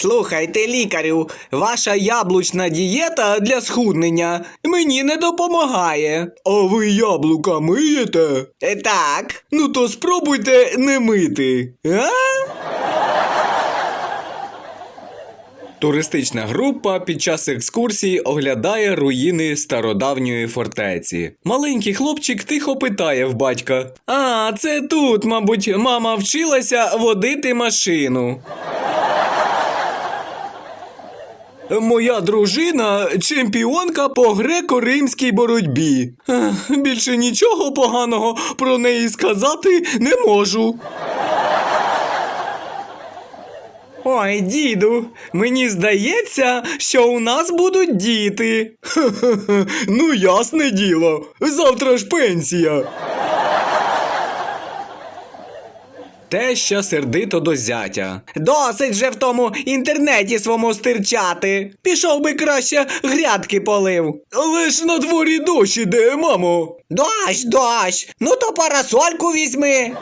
Слухайте, лікарю, ваша яблучна дієта для схуднення мені не допомагає. А ви яблука миєте? Е, Так. Ну то спробуйте не мити. А? Туристична група під час екскурсії оглядає руїни стародавньої фортеці. Маленький хлопчик тихо питає в батька: А, це тут, мабуть, мама вчилася водити машину. Моя дружина чемпіонка по греко-римській боротьбі. Більше нічого поганого про неї сказати не можу. Ой, діду, мені здається, що у нас будуть діти. Ну, ясне діло. Завтра ж пенсія. Теща сердито до зятя. Досить же в тому інтернеті своєму стирчати. Пішов би краще грядки полив. Але ж на дворі дощ іде, мамо. Дощ, дощ, ну то парасольку візьми.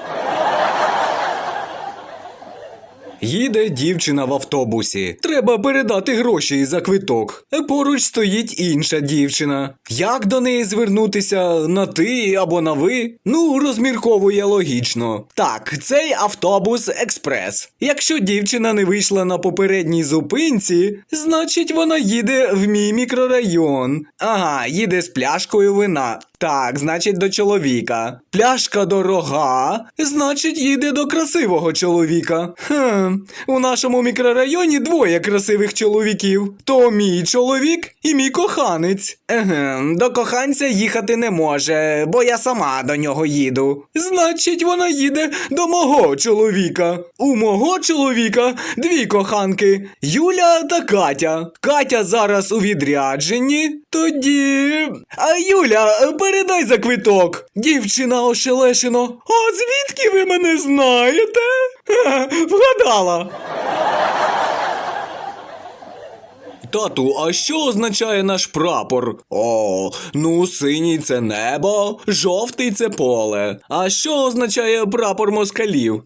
Їде дівчина в автобусі. Треба передати гроші за квиток. Поруч стоїть інша дівчина. Як до неї звернутися на ти або на ви? Ну, розмірковує логічно. Так, цей автобус експрес. Якщо дівчина не вийшла на попередній зупинці, значить вона їде в мій мікрорайон. Ага, їде з пляшкою вина. Так, значить до чоловіка. Пляшка дорога, значить їде до красивого чоловіка. Хм, у нашому мікрорайоні двоє красивих чоловіків. То мій чоловік і мій коханець. Еге, до коханця їхати не може, бо я сама до нього їду. Значить, вона їде до мого чоловіка. У мого чоловіка дві коханки Юля та Катя. Катя зараз у відрядженні. Тоді. А Юля, передай за квиток. Дівчина ошелешено. А звідки ви мене знаєте? Вгадала. Тату, а що означає наш прапор? О, ну синій це небо, жовтий це поле. А що означає прапор москалів?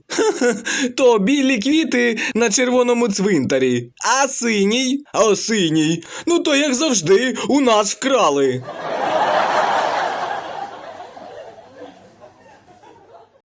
То білі квіти на червоному цвинтарі. А синій? А синій. Ну то як завжди, у нас вкрали.